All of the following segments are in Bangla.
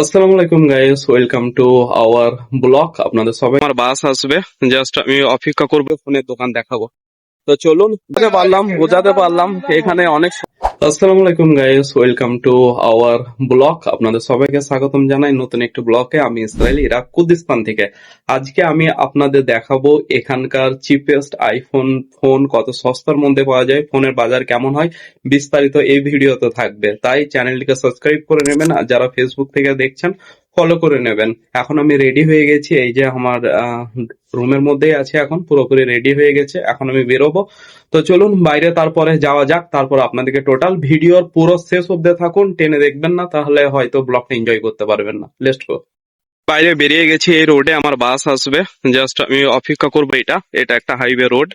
আসসালামু আলাইকুম guys welcome to our blog আপনাদের সবাই আমার বাস আসবে। জাস্ট আমি অপেক্ষা করব, ফোনের দোকান দেখাবো। তো চলুন পারলাম, বোঝাতে পারলাম, এখানে অনেক আসসালামু আলাইকুম guys welcome to our blog আপনাদের সবাইকে স্বাগতম জানাই নতুন একটি ব্লকে আমি ইসরায়েল ইরাক, কুর্দিস্তান থেকে। আজকে আমি আপনাদের দেখাবো এখানকার চিপেস্ট আইফোন ফোন কত সস্তার মধ্যে পাওয়া যায়, ফোনের বাজার কেমন হয়, বিস্তারিত এই ভিডিওতে থাকবে। তাই চ্যানেলটিকে সাবস্ক্রাইব করে নেবেন। আর যারা ফেসবুক থেকে দেখছেন ফলো করে নেবেন। এখন আমি রেডি হয়ে গেছি, এই যে আমার রুমের মধ্যেই আছে এখন, পুরোপুরি রেডি হয়ে গেছে, এখন আমি বেরোবো। তো চলুন, বাইরে তারপরে যাওয়া যাক, তারপর আপনাদেরকে টোটাল ভিডিওর পুরো শেষ অব্দি থাকুন, টেনে দেখবেন না, তাহলে হয়তো ব্লগটা এনজয় করতে পারবেন না। লেস্ট গো বাইরে বেরিয়ে গেছি, এই রোডে আমার বাস আসবে। জাস্ট আমি অপেক্ষা করব এটা এটা একটা হাইওয়ে রোড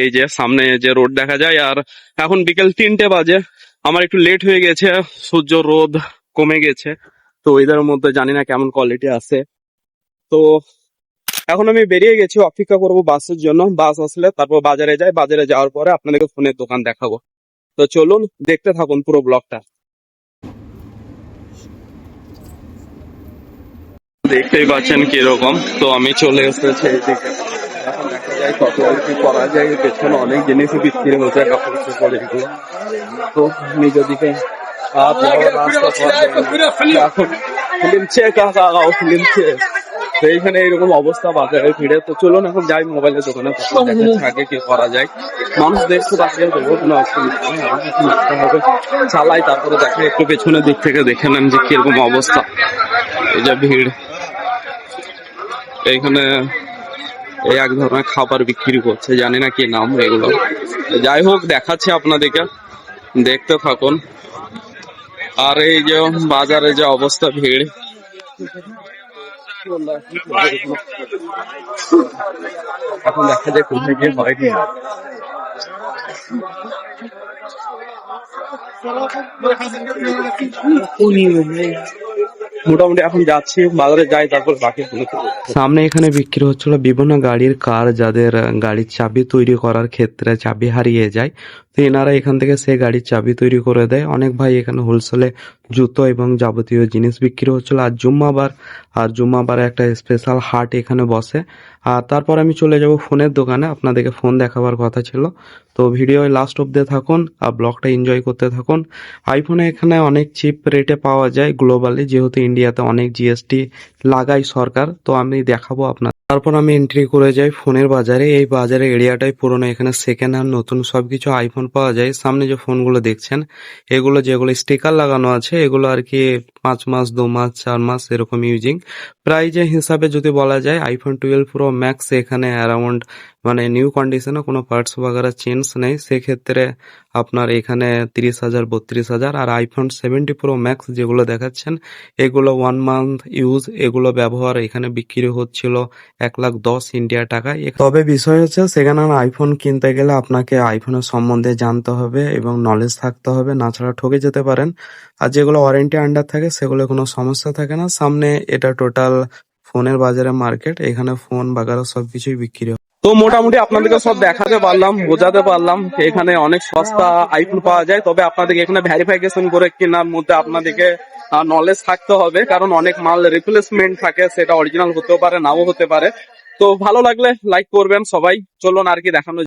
এই যে সামনে যে রোড দেখা যায়, আর এখন বিকেল তিনটে বাজে। আমার একটু লেট হয়ে গেছে, সূর্য রোদ কমে গেছে। তো ওয়েদার মধ্যে জানি না কেমন কোয়ালিটি আছে। তো এখন আমি বেরিয়ে গেছি, অপেক্ষা করব বাসের জন্য। বাস আসলে তারপর বাজারে যাই, বাজারে যাওয়ার পরে আপনাদেরকে ফোনের দোকান দেখাবো। তো চলুন, দেখতে থাকুন পুরো ব্লগটা দেখতেই পাচ্ছেন কীরকম। তো আমি চলে এসেছি যায় কত করা যায় পেছনে অনেক জিনিসই বিক্রি হচ্ছে তো নিজের দিকে आप ফিল্ম চেক তো এইখানে এরকম অবস্থা বাজারে ভিড়ে তো চলুন এখন যাই মোবাইলের দোকানে আগে কি করা যায় মানুষ দেখছে তাকে দেবো কোনো অসুবিধা হবে চালাই তারপরে দেখে একটু পেছনের দিক থেকে দেখে নেন যে কীরকম অবস্থা এই যে ভিড় এইখানে এই এক ধরনের খাবার বিক্রি করছে জানি না কি নাম এগুলো যাই হোক দেখাচ্ছে আপনাদেরকে দেখতে থাকুন আর এই যে বাজারে যে অবস্থা ভিড়। এখন দেখা যায় কোথায় গিয়ে হয় কি মোটামুটি এখন যাচ্ছি, বাজারে যাই, তারপর বাকি সামনে এখানে বিক্রি হচ্ছিল বিভিন্ন গাড়ির কার, যাদের গাড়ির চাবি তৈরি করার ক্ষেত্রে চাবি হারিয়ে যায়। তো এনারা এখান থেকে সে গাড়ির চাবি তৈরি করে দেয়। অনেক ভাই এখানে হোলসেলে জুতো এবং যাবতীয় জিনিস বিক্রি হচ্ছিল। আর জুম্মাবার আর জুম্মাবার একটা স্পেশাল হাট এখানে বসে। আর তারপর আমি চলে যাব ফোনের দোকানে, আপনাদেরকে ফোন দেখাবার কথা ছিল। তো ভিডিও লাস্ট অব্দে থাকুন আর ব্লগটা এনজয় করতে থাকুন। আইফোনে এখানে অনেক চিপ রেটে পাওয়া যায় গ্লোবালি যেহেতু ইন্ডিয়াতে অনেক জিএসটি লাগায় সরকার। তো আমি দেখাবো আপনার তারপর আমি এন্ট্রি করে যাই ফোনের বাজারে। এই বাজারের এরিয়াটাই পুরনো, এখানে সেকেন্ড হ্যান্ড নতুন সব কিছু আইফোন পাওয়া যায়। সামনে যে ফোনগুলো দেখছেন, এগুলো যেগুলো স্টিকার লাগানো আছে, এগুলো আর কি পাঁচ মাস, দু মাস, চার মাস এরকম ইউজিং প্রাইজের হিসাবে যদি বলা যায় আইফোন টুয়েলভ প্রো ম্যাক্স এখানে অ্যারাউন্ড মানে নিউ কন্ডিশনে কোনো পার্টস বাগারা চেঞ্জ নেই। সেক্ষেত্রে আপনার এখানে তিরিশ হাজার, বত্রিশ হাজার আর আইফোন সেভেন্টি প্রো ম্যাক্স যেগুলো দেখাচ্ছেন, এগুলো ওয়ান মান্থ ইউজ এগুলো ব্যবহার এখানে বিক্রি হচ্ছিল এক লাখ দশ ইন্ডিয়া টাকায়। তবে বিষয় হচ্ছে সেখানে আইফোন কিনতে গেলে আপনাকে আইফোনের সম্বন্ধে জানতে হবে এবং নলেজ থাকতে হবে, না ছাড়া ঠকে যেতে পারেন। আর যেগুলো ওয়ারেন্টি আন্ডার থাকে, সেগুলো কোনো সমস্যা থাকে না। সামনে এটা টোটাল ফোনের বাজারে মার্কেট এখানে ফোন বাগারা সবকিছুই বিক্রি তো মোটামুটি আপনাদেরকে সব দেখাতে পারলাম, বোঝাতে পারলাম এখানে অনেক সস্তা আইফোন পাওয়া যায়। তবে আপনাদেরকে এখানে ভ্যারিফিকেশন করে কেনার মধ্যে আপনাদেরকে নলেজ থাকতে হবে। কারণ অনেক মাল রিপ্লেসমেন্ট থাকে, সেটা অরিজিনাল হতেও পারে, নাও হতে পারে। তো ভালো লাগলে লাইক করবেন সবাই। চলুন আর কি দেখানো